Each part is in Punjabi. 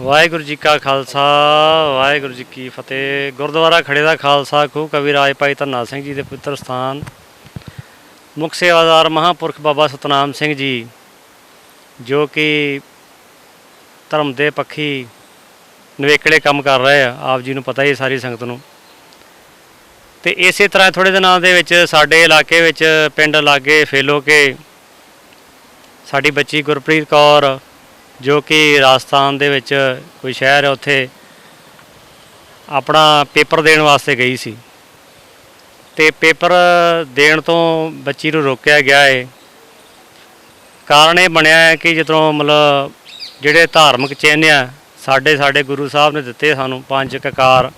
ਵਾਹਿਗੁਰੂ ਜੀ ਕਾ ਖਾਲਸਾ, ਵਾਹਿਗੁਰੂ ਜੀ ਕੀ ਫਤਿਹ। ਗੁਰਦੁਆਰਾ ਖੜੇ ਦਾ ਖਾਲਸਾ ਖੂਹ ਕਵੀ ਰਾਜ ਭਾਈ ਧੰਨਾ ਸਿੰਘ ਜੀ ਦੇ ਪਵਿੱਤਰ ਸਥਾਨ। ਮੁੱਖ ਸੇਵਾਦਾਰ ਮਹਾਪੁਰਖ ਬਾਬਾ ਸਤਨਾਮ ਸਿੰਘ ਜੀ, ਜੋ ਕਿ ਧਰਮ ਦੇ ਪੱਖੀ ਨਵੇਕਲੇ ਕੰਮ ਕਰ ਰਹੇ ਆ। ਆਪ ਜੀ ਨੂੰ ਪਤਾ ਹੀ ਸਾਰੀ ਸੰਗਤ ਨੂੰ। ਤੇ ਇਸੇ ਤਰ੍ਹਾਂ ਥੋੜੇ ਦਿਨਾਂ ਦੇ ਵਿੱਚ ਸਾਡੇ ਇਲਾਕੇ ਵਿੱਚ ਪਿੰਡ ਲਾਗੇ ਫੇਲੋ ਕੇ ਸਾਡੀ ਬੱਚੀ ਗੁਰਪ੍ਰੀਤ ਕੌਰ ਜੋ ਕਿ ਰਾਜਸਥਾਨ ਦੇ ਵਿੱਚ ਕੋਈ ਸ਼ਹਿਰ ਹੈ, ਉੱਥੇ ਆਪਣਾ ਪੇਪਰ ਦੇਣ ਵਾਸਤੇ ਗਈ ਸੀ। ਤੇ ਪੇਪਰ ਦੇਣ ਤੋਂ ਬੱਚੀ ਨੂੰ ਰੋਕਿਆ ਗਿਆ ਹੈ ਕਾਰਨ ਇਹ ਬਣਿਆ ਹੈ ਕਿ ਜਦੋਂ ਮਤਲਬ ਜਿਹੜੇ ਧਾਰਮਿਕ ਚਿੰਨ੍ਹ ਆ, ਸਾਡੇ ਸਾਡੇ ਗੁਰੂ ਸਾਹਿਬ ਨੇ ਦਿੱਤੇ ਸਾਨੂੰ ਪੰਜ ਕਕਾਰ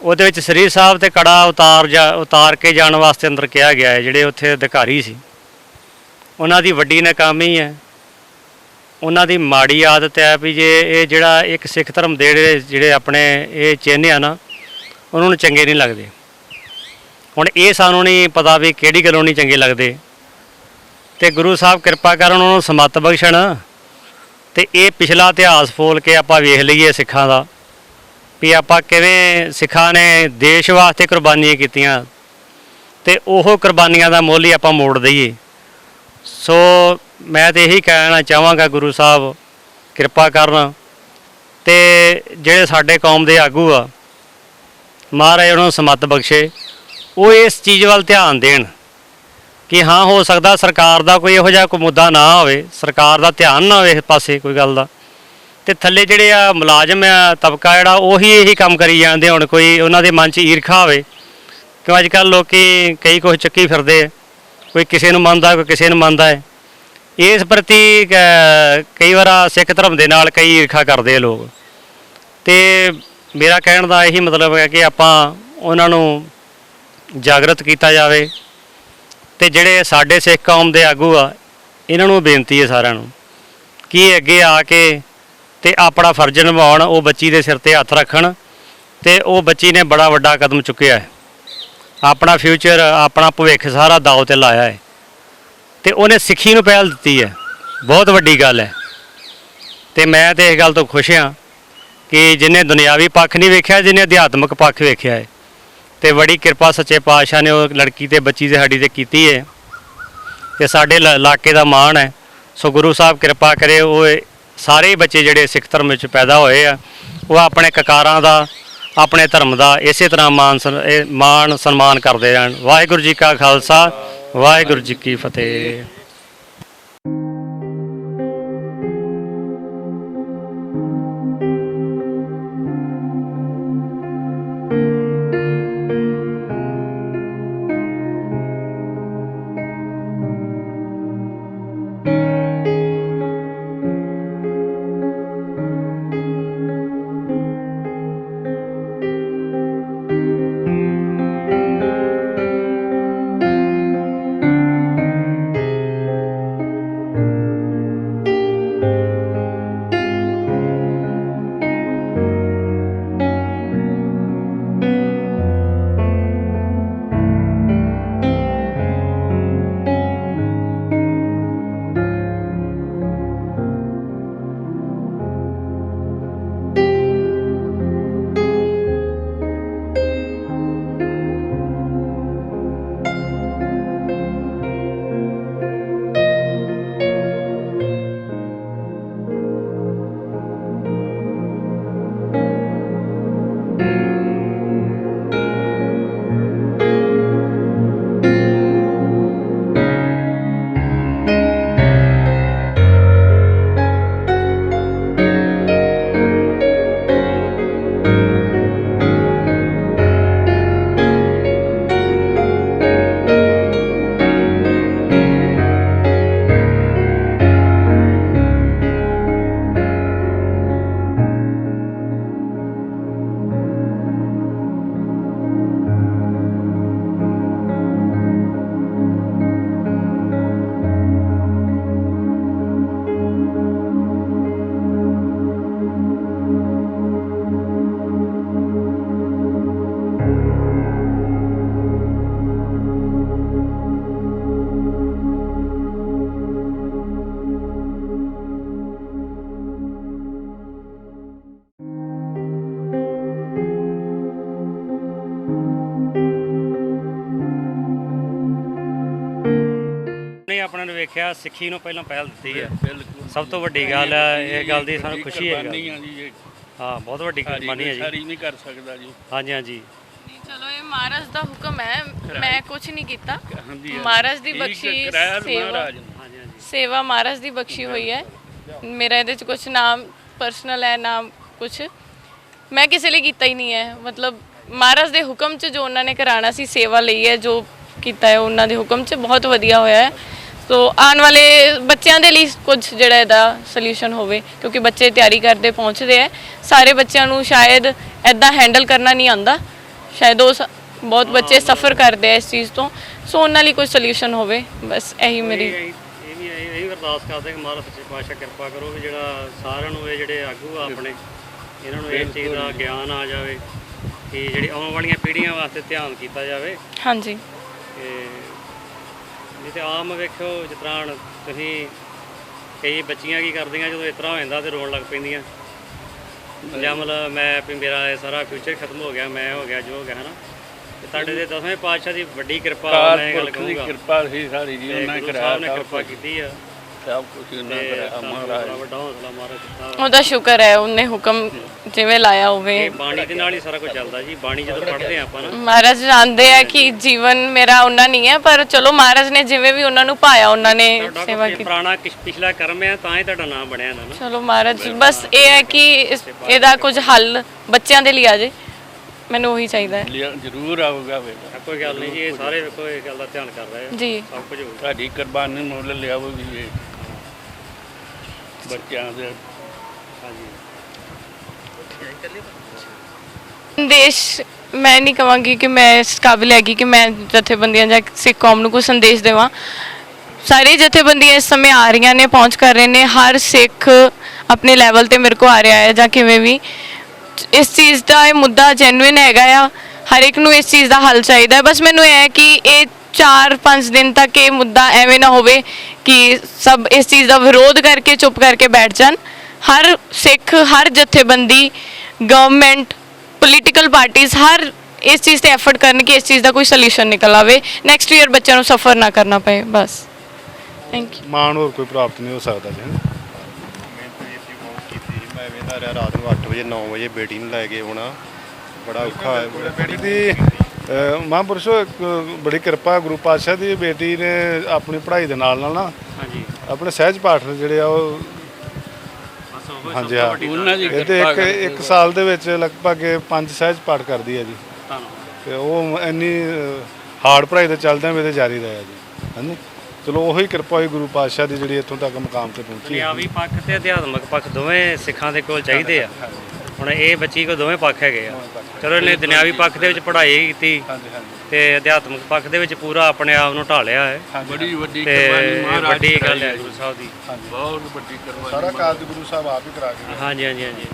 ਉਹਦੇ ਵਿੱਚ ਸ੍ਰੀ ਸਾਹਿਬ ਤੇ ਕੜਾ ਉਤਾਰ ਜਾ, ਉਤਾਰ ਕੇ ਜਾਣ ਵਾਸਤੇ ਅੰਦਰ ਕਿਹਾ ਗਿਆ ਹੈ ਜਿਹੜੇ ਉੱਥੇ ਅਧਿਕਾਰੀ ਸੀ। ਉਹਨਾਂ ਦੀ ਵੱਡੀ ਨਾਕਾਮੀ ਹੈ। ਉਹਨਾਂ ਦੀ ਮਾੜੀ ਆਦਤ ਹੈ ਵੀ ਜੇ ਇਹ ਜਿਹੜਾ ਇੱਕ ਸਿੱਖ ਧਰਮ ਦੇ ਜਿਹੜੇ ਜਿਹੜੇ ਆਪਣੇ ਇਹ ਚਿੰਨ੍ਹ ਆ ਨਾ, ਉਹਨਾਂ ਨੂੰ ਚੰਗੇ ਨਹੀਂ ਲੱਗਦੇ। ਹੁਣ ਇਹ ਸਾਨੂੰ ਨਹੀਂ ਪਤਾ ਵੀ ਕਿਹੜੀ ਗੱਲੋਂ ਨਹੀਂ ਚੰਗੇ ਲੱਗਦੇ। ਤੇ ਗੁਰੂ ਸਾਹਿਬ ਕਿਰਪਾ ਕਰਨ ਉਹਨਾਂ ਨੂੰ ਸਮੱਤ ਬਖਸ਼ਣ ਤੇ ਇਹ ਪਿਛਲਾ ਇਤਿਹਾਸ ਫੋਲ ਕੇ ਆਪਾਂ ਵੇਖ ਲਈਏ ਸਿੱਖਾਂ ਦਾ ਵੀ ਆਪਾਂ ਕਿਵੇਂ ਸਿੱਖਾਂ ਨੇ ਦੇਸ਼ ਵਾਸਤੇ ਕੁਰਬਾਨੀਆਂ ਕੀਤੀਆਂ ਤੇ ਉਹ ਕੁਰਬਾਨੀਆਂ ਦਾ ਮੁੱਲ ਹੀ ਆਪਾਂ ਮੋੜ ਦਈਏ। ਸੋ ਮੈਂ ਤੇ ਇਹੀ ਕਹਿਣਾ ਚਾਹਾਂਗਾ ਗੁਰੂ ਸਾਹਿਬ, ਕਿਰਪਾ ਕਰਨ। ਤੇ ਜਿਹੜੇ ਸਾਡੇ ਕੌਮ ਦੇ ਆਗੂ ਆ, ਮਹਾਰਾਜ ਉਹਨਾਂ ਨੂੰ ਸਮੱਤ ਬਖਸ਼ੇ। ਉਹ ਇਸ ਚੀਜ਼ ਵੱਲ ਧਿਆਨ ਦੇਣ ਕਿ ਹਾਂ, ਹੋ ਸਕਦਾ ਸਰਕਾਰ ਦਾ ਕੋਈ ਇਹੋ ਜਿਹਾ ਕੋਈ ਮੁੱਦਾ ਨਾ ਹੋਵੇ ਸਰਕਾਰ ਦਾ ਧਿਆਨ ਨਾ ਹੋਵੇ ਇਸ ਪਾਸੇ ਕੋਈ ਗੱਲ ਦਾ। ਤੇ ਥੱਲੇ ਜਿਹੜੇ ਆ ਮੁਲਾਜ਼ਮ ਆ, ਤਬਕਾ ਜਿਹੜਾ, ਉਹੀ ਇਹੀ ਕੰਮ ਕਰੀ ਜਾਂਦੇ ਹੁਣ ਕੋਈ ਉਹਨਾਂ ਦੇ ਮਨ 'ਚ ਈਰਖਾ ਹੋਵੇ ਕਿਉਂ ਅੱਜ ਕੱਲ ਲੋਕੀ ਕਈ ਕੁਝ ਚੱਕੀ ਫਿਰਦੇ ਆ। ਕੋਈ ਕਿਸੇ ਨੂੰ ਮੰਨਦਾ, ਕੋਈ ਕਿਸੇ ਨੂੰ ਮੰਨਦਾ ਹੈ। ਇਸ ਪ੍ਰਤੀ ਕ- ਕਈ ਵਾਰ ਸਿੱਖ ਧਰਮ ਦੇ ਨਾਲ ਕਈ ਈਰਖਾ ਕਰਦੇ ਆ ਲੋਕ। ਤੇ ਮੇਰਾ ਕਹਿਣ ਦਾ ਇਹੀ ਮਤਲਬ ਹੈ ਕਿ ਆਪਾਂ ਉਹਨਾਂ ਨੂੰ ਜਾਗਰਤ ਕੀਤਾ ਜਾਵੇ ਤੇ ਜਿਹੜੇ ਸਾਡੇ ਸਿੱਖ ਕੌਮ ਦੇ ਆਗੂ ਆ, ਇਹਨਾਂ ਨੂੰ ਬੇਨਤੀ ਹੈ ਸਾਰਿਆਂ ਨੂੰ ਕਿ ਇਹ ਅੱਗੇ ਆ ਕੇ ਤੇ ਆਪਣਾ ਫਰਜ਼ ਨਿਭਾਉਣ, ਉਹ ਬੱਚੀ ਦੇ ਸਿਰ ਤੇ ਹੱਥ ਰੱਖਣ ਤੇ ਉਹ ਬੱਚੀ ਨੇ ਬੜਾ ਵੱਡਾ ਕਦਮ ਚੁੱਕਿਆ ਹੈ। ਆਪਣਾ ਫਿਊਚਰ ਆਪਣਾ ਭਵਿੱਖ ਸਾਰਾ ਦਾਅ ਤੇ ਲਾਇਆ ਹੈ। ਤੇ ਉਹਨੇ ਸਿੱਖੀ ਨੂੰ ਪਹਿਲ ਦਿੱਤੀ ਹੈ। ਬਹੁਤ ਵੱਡੀ ਗੱਲ ਹੈ। ਤੇ ਮੈਂ ਤੇ ਇਸ ਗੱਲ ਤੋਂ ਖੁਸ਼ ਹਾਂ ਕਿ ਜਿਹਨੇ ਦੁਨਿਆਵੀ ਪੱਖ ਨਹੀਂ ਵੇਖਿਆ ਜਿਹਨੇ ਅਧਿਆਤਮਿਕ ਪੱਖ ਵੇਖਿਆ ਹੈ। ਤੇ ਬੜੀ ਕਿਰਪਾ ਸੱਚੇ ਪਾਤਸ਼ਾਹ ਨੇ ਉਹ ਲੜਕੀ ਤੇ ਬੱਚੀ ਤੇ ਸਾਡੀ ਤੇ ਕੀਤੀ ਹੈ। ਤੇ ਸਾਡੇ ਇਲਾ- ਇਲਾਕੇ ਦਾ ਮਾਣ ਹੈ। ਸੋ ਗੁਰੂ ਸਾਹਿਬ ਕਿਰਪਾ ਕਰੇ ਉਹ ਇਹ ਸਾਰੇ ਬੱਚੇ ਜਿਹੜੇ ਸਿੱਖ ਧਰਮ ਵਿੱਚ ਪੈਦਾ ਹੋਏ ਆ, ਉਹ ਆਪਣੇ ਕਕਾਰਾਂ ਦਾ ਆਪਣੇ ਧਰਮ ਦਾ ਇਸੇ ਤਰ੍ਹਾਂ ਮਾਨ ਸਨ- ਇਹ ਮਾਣ ਸਨਮਾਨ ਕਰਦੇ ਰਹਿਣ। ਵਾਹਿਗੁਰੂ ਜੀ ਕਾ ਖਾਲਸਾ, ਵਾਹਿਗੁਰੂ ਜੀ ਕੀ ਫਤਿਹ। ਵੇਖਿਆ ਸਿੱਖੀ ਨੂੰ ਪਹਿਲਾਂ ਪਹਿਲ ਦਿੱਤੀ ਹੈ। ਬਿਲਕੁਲ ਸਭ ਤੋਂ ਵੱਡੀ ਗੱਲ ਹੈ ਇਹ ਗੱਲ ਦੀ ਸਾਨੂੰ ਖੁਸ਼ੀ ਹੈ ਹਾਂ ਬਹੁਤ ਵੱਡੀ ਕੁਰਬਾਨੀ ਹੈ ਜੀ। ਸਾਰੀ ਨਹੀਂ ਕਰ ਸਕਦਾ ਜੀ। ਹਾਂਜੀ ਹਾਂਜੀ। ਨਹੀਂ, ਚਲੋ ਇਹ ਮਹਾਰਾਜ ਦਾ ਹੁਕਮ ਹੈ। ਮੈਂ ਕੁਝ ਨਹੀਂ ਕੀਤਾ। ਮਹਾਰਾਜ ਦੀ ਬਖਸ਼ੀ ਸੇਵਾ। ਨੇ। ਸੇਵਾ ਮਹਾਰਾਜ ਦੀ ਬਖਸ਼ੀ ਹੋਈ ਹੈ। ਮੇਰਾ ਇਹਦੇ ਚ ਕੁਝ ਨਾਮ ਪਰਸਨਲ ਹੈ ਨਾਮ ਕੁਝ ਮੈਂ ਕਿਸੇ ਲਈ ਕੀਤਾ ਹੀ ਨਹੀਂ ਹੈ। ਮਤਲਬ ਮਹਾਰਾਜ ਦੇ ਹੁਕਮ ਚ ਜੋ ਉਹਨਾਂ ਨੇ ਕਰਾਣਾ ਸੀ ਸੇਵਾ ਲਈ ਹੈ ਜੋ ਕੀਤਾ ਹੈ ਉਹਨਾਂ ਦੇ ਹੁਕਮ ਚ ਬਹੁਤ ਵਧੀਆ ਹੋਇਆ ਹੈ। ਸੋ ਆਉਣ ਵਾਲੇ ਬੱਚਿਆਂ ਦੇ ਲਈ ਕੁਝ ਜਿਹੜਾ ਇਹਦਾ ਸੋਲੂਸ਼ਨ ਹੋਵੇ ਕਿਉਂਕਿ ਬੱਚੇ ਤਿਆਰੀ ਕਰਦੇ ਪਹੁੰਚਦੇ ਆ। ਸਾਰੇ ਬੱਚਿਆਂ ਨੂੰ ਸ਼ਾਇਦ ਐਦਾਂ ਹੈਂਡਲ ਕਰਨਾ ਨਹੀਂ ਆਉਂਦਾ। ਸ਼ਾਇਦ ਉਹ ਸ- ਬਹੁਤ ਬੱਚੇ ਸਫਰ ਕਰਦੇ ਆ ਇਸ ਚੀਜ਼ ਤੋਂ। ਸੋ ਉਹਨਾਂ ਲਈ ਕੋਈ ਸੋਲੂਸ਼ਨ ਹੋਵੇ ਬਸ ਇਹੀ ਮੇਰੀ ਇਹ ਇਹ ਵੀ ਇਹ ਇਹ ਵੀ ਅਰਦਾਸ ਕਰਦੇ ਕਿ ਮਹਾਰਾਜ ਸੱਚੇ ਪਾਤਸ਼ਾਹ ਕਿਰਪਾ ਕਰੋ ਕਿ ਜਿਹੜਾ ਸਾਰਿਆਂ ਨੂੰ ਇਹ ਜਿਹੜੇ ਆਗੂ ਆ ਆਪਣੇ ਇਹਨਾਂ ਨੂੰ ਇਸ ਚੀਜ਼ ਦਾ ਗਿਆਨ ਆ ਜਾਵੇ ਕਿ ਜਿਹੜੀ ਆਉਣ ਵਾਲੀਆਂ ਪੀੜ੍ਹੀਆਂ ਵਾਸਤੇ ਧਿਆਨ ਕੀਤਾ ਜਾਵੇ। ਹਾਂਜੀ। ਤੇ ਤੇ ਆਮ ਵੇਖੋ ਹੁਣ ਤੁਸੀਂ ਕਈ ਬੱਚੀਆਂ ਕੀ ਕਰਦੀਆਂ ਜਦੋਂ ਇਸ ਤਰ੍ਹਾਂ ਹੋ ਜਾਂਦਾ ਤੇ ਰੋਣ ਲੱਗ ਪੈਂਦੀਆਂ। ਜਾਂ ਮਤਲਬ ਮੈਂ ਵੀ ਮੇਰਾ ਇਹ ਸਾਰਾ ਫਿਊਚਰ ਖਤਮ ਹੋ ਗਿਆ ਮੈਂ ਹੋ ਗਿਆ ਜੋ ਹੋ ਗਿਆ ਹਨਾ। ਤੇ ਤੁਹਾਡੇ ਦੇ ਦਸਵੇਂ ਪਾਤਸ਼ਾਹ ਦੀ ਵੱਡੀ ਕਿਰਪਾ ਮੈਂ ਗੱਲ ਕਹੂੰਗਾ। ਕਿਰਪਾ ਸੀ ਸਾਰੀ ਜੀ ਉਹਨਾਂ ਨੇ ਕਿਰਪਾ ਕੀਤੀ ਆ। ਸਭ ਕੁਝ ਉਹਨਾਂ ਨੇ ਤੇ ਕਰਾਇਆ ਤੁਹਾਨੂੰ ਮਹਾਰਾਜ। ਬੜਾ ਵੱਡਾ ਹੌਸਲਾ ਮਹਾਰਾਜ ਦਿੱਤਾ। ਉਹਦਾ ਸ਼ੁਕਰ ਹੈ ਉਹਨੇ ਹੁਕਮ ਜਿਵੇਂ ਲਾਇਆ ਹੋਵੇ। ਇਹ ਬਾਣੀ ਦੇ ਨਾਲ ਹੀ ਸਾਰਾ ਕੁਝ ਚੱਲਦਾ ਜੀ ਬਾਣੀ ਜਦੋਂ ਪੜ੍ਹਦੇ ਆ ਆਪਾਂ ਨਾ। ਮਹਾਰਾਜ ਜਾਣਦੇ ਆ ਕਿ ਜੀਵਨ ਮੇਰਾ ਉਹਨਾਂ ਨਹੀਂ ਹੈ ਪਰ ਚਲੋ ਮਹਾਰਾਜ ਨੇ ਜਿਵੇਂ ਵੀ ਉਹਨਾਂ ਨੂੰ ਪਾਇਆ ਉਹਨਾਂ ਨੇ ਤੁਹਾਡਾ ਸੇਵਾ ਕੋਈ ਕੀਤੀ। ਪੁਰਾਣਾ ਕਿਛ ਪਿਛਲਾ ਕਰਮ ਹੈ ਤਾਂ ਹੀ ਤੁਹਾਡਾ ਨਾਮ ਬਣਿਆ ਨਾ ਨਾ ਚਲੋ ਮਹਾਰਾਜ ਬਸ ਇਹ ਹੈ ਕਿ ਇਸ- ਇਹਦਾ ਕੁਝ ਹੱਲ ਬੱਚਿਆਂ ਦੇ ਲਈ ਆ ਜੇ ਮੈਨੂੰ ਉਹੀ ਚਾਹੀਦਾ ਹੈ। ਲਿਆ- ਜ਼ਰੂਰ ਆਊਗਾ ਬੇਟਾ ਤਾਂ ਕੋਈ ਗੱਲ ਨਹੀਂ ਜੀ ਇਹ ਸਾਰੇ ਵੇਖੋ ਇਹ ਗੱਲ ਦਾ ਧਿਆਨ ਕਰ ਰਹੇ ਆ। ਜੀ। ਸਭ ਕੁਝ ਹੋਊਗਾ ਤੁਹਾਡੀ ਕੁਰਬਾਨੀ ਮੁੱਲ ਲਿਆਵੋਗੀ ਇਹ। ਬੱਚਿਆਂ ਦੇ। ਹਾਂਜੀ। ਸੰਦੇਸ਼ ਮੈਂ ਨਹੀਂ ਕਹਾਂਗੀ ਕਿ ਮੈਂ ਇਸ ਕਾਬਿਲ ਹੈਗੀ ਕਿ ਮੈਂ ਜਥੇਬੰਦੀਆਂ ਜਾਂ ਸਿੱਖ ਕੌਮ ਨੂੰ ਕੋਈ ਸੰਦੇਸ਼ ਦੇਵਾਂ। ਸਾਰੇ ਜਥੇਬੰਦੀਆਂ ਇਸ ਸਮੇਂ ਆ ਰਹੀਆਂ ਨੇ, ਪਹੁੰਚ ਕਰ ਰਹੇ ਨੇ। ਹਰ ਸਿੱਖ ਆਪਣੇ ਲੈਵਲ ਤੇ ਮੇਰੇ ਕੋ ਆ ਰਿਹਾ ਹੈ ਜਾਂ ਕਿਵੇਂ ਵੀ। ਇਸ ਚੀਜ਼ ਦਾ ਇਹ ਮੁੱਦਾ ਜੈਨੂਇਨ ਹੈਗਾ ਆ। ਹਰ ਇੱਕ ਨੂੰ ਇਸ ਚੀਜ਼ ਦਾ ਹੱਲ ਚਾਹੀਦਾ ਬਸ ਮੈਨੂੰ ਇਹ ਹੈ ਕਿ ਇਹ 4-5 ਦਿਨ ਤੱਕ ਇਹ ਮੁੱਦਾ ਐਵੇਂ ਨਾ ਹੋਵੇ ਕਿ ਸਭ ਇਸ ਚੀਜ਼ ਦਾ ਵਿਰੋਧ ਕਰਕੇ ਚੁੱਪ ਕਰਕੇ ਬੈਠ ਜਾਣ। ਹਰ ਸਿੱਖ ਹਰ ਜਥੇਬੰਦੀ ਗਵਰਨਮੈਂਟ ਪੋਲੀਟੀਕਲ ਪਾਰਟੀਆਂ ਹਰ ਇਸ ਚੀਜ਼ ਤੇ ਐਫਰਟ ਕਰਨ ਕਿ ਇਸ ਚੀਜ਼ ਦਾ ਕੋਈ ਸੋਲੂਸ਼ਨ ਨਿਕਲ ਆਵੇ। ਨੈਕਸਟ ਈਅਰ ਬੱਚਿਆਂ ਨੂੰ ਸਫਰ ਨਾ ਕਰਨਾ ਪਏ ਬਸ। ਥੈਂਕ ਯੂ ਮਾਣ ਹੋਰ ਕੋਈ ਪ੍ਰਾਪਤ ਨਹੀਂ ਹੋ ਸਕਦਾ ਜੀ। ਮੈਂ ਵੇਂਦਾ ਰਿਹਾ ਰਾਤ ਨੂੰ 8 ਵਜੇ 9 ਵਜੇ ਬੇਟੀ ਨੂੰ ਲੈ ਕੇ ਆਉਣਾ। ਬੜਾ ਔਖਾ ਹੈ। ਬੇਟੀ ਦੀ ਮਹਾਂਪੁਰਸ਼ੋ ਇੱਕ ਬੜੀ ਕਿਰਪਾ ਗੁਰੂ ਪਾਤਸ਼ਾਹ ਦੀ ਬੇਟੀ ਨੇ ਆਪਣੀ ਪੜ੍ਹਾਈ ਦੇ ਨਾਲ ਨਾਲ ਨਾ ਹਾਂਜੀ। ਆਪਣੇ ਸਹਿਜ ਪਾਠ ਜਿਹੜੇ ਆ ਉਹ ਹਾਂਜੀ ਹਾਂ। ਉਹਨਾਂ ਦੀ ਇਹਦੇ ਕਿਰਪਾ ਇੱਕ ਇੱਕ ਸਾਲ ਦੇ ਵਿੱਚ ਲਗਭਗ ਇਹ ਪੰਜ ਸਹਿਜ ਪਾਠ ਕਰਦੀ ਹੈ ਜੀ। ਧੰਨਵਾਦ। ਤੇ ਉਹ ਇੰਨੀ ਹਾਰਡ ਪੜ੍ਹਾਈ ਦੇ ਚੱਲਦਿਆਂ ਵੀ ਜਾਰੀ ਰਿਹਾ ਜੀ। ਹਾਂਜੀ। ਚਲੋ ਉਹੀ ਕਿਰਪਾ ਹੋਈ ਗੁਰੂ ਪਾਤਸ਼ਾਹ ਦੀ ਜਿਹੜੀ ਇੱਥੋਂ ਤੱਕ ਮੁਕਾਮ ਤੇ ਪਹੁੰਚੀ ਹੈ ਦੁਨਿਆਵੀ ਪੱਖ ਤੇ ਅਧਿਆਤਮਿਕ ਪੱਖ ਦੋਵੇਂ ਸਿੱਖਾਂ ਦੇ ਕੋਲ ਚਾਹੀਦੇ ਆ। ਹੁਣ ਇਹ ਬੱਚੀ ਕੋ ਦੋਵੇਂ ਪੱਖ ਹੈਗੇ ਆ। ਚਲੋ ਇਹਨੇ ਦੁਨਿਆਵੀ ਪੱਖ ਦੇ ਵਿੱਚ ਪੜ੍ਹਾਈ ਕੀਤੀ। ਹਾਂਜੀ ਹਾਂਜੀ। ਤੇ ਅਧਿਆਤਮਿਕ ਪੱਖ ਦੇ ਵਿੱਚ ਪੂਰਾ ਆਪਣੇ ਆਪ ਨੂੰ ਢਾਲਿਆ ਹੈ। ਬੜੀ ਵੱਡੀ ਤੇ ਕੁਰਬਾਨੀ ਮਹਾਰਾਜ ਵੱਡੀ ਗੱਲ ਹੈ ਗੁਰੂ ਸਾਹਿਬ ਦੀ। ਬਹੁਤ ਵੱਡੀ ਕੁਰਬਾਨੀ ਸਾਰਾ ਕਾਰਜ ਗੁਰੂ ਸਾਹਿਬ ਆਪ ਹੀ ਕਰਾ ਕੇ ਗਏ। ਹਾਂਜੀ ਹਾਂਜੀ ਹਾਂਜੀ।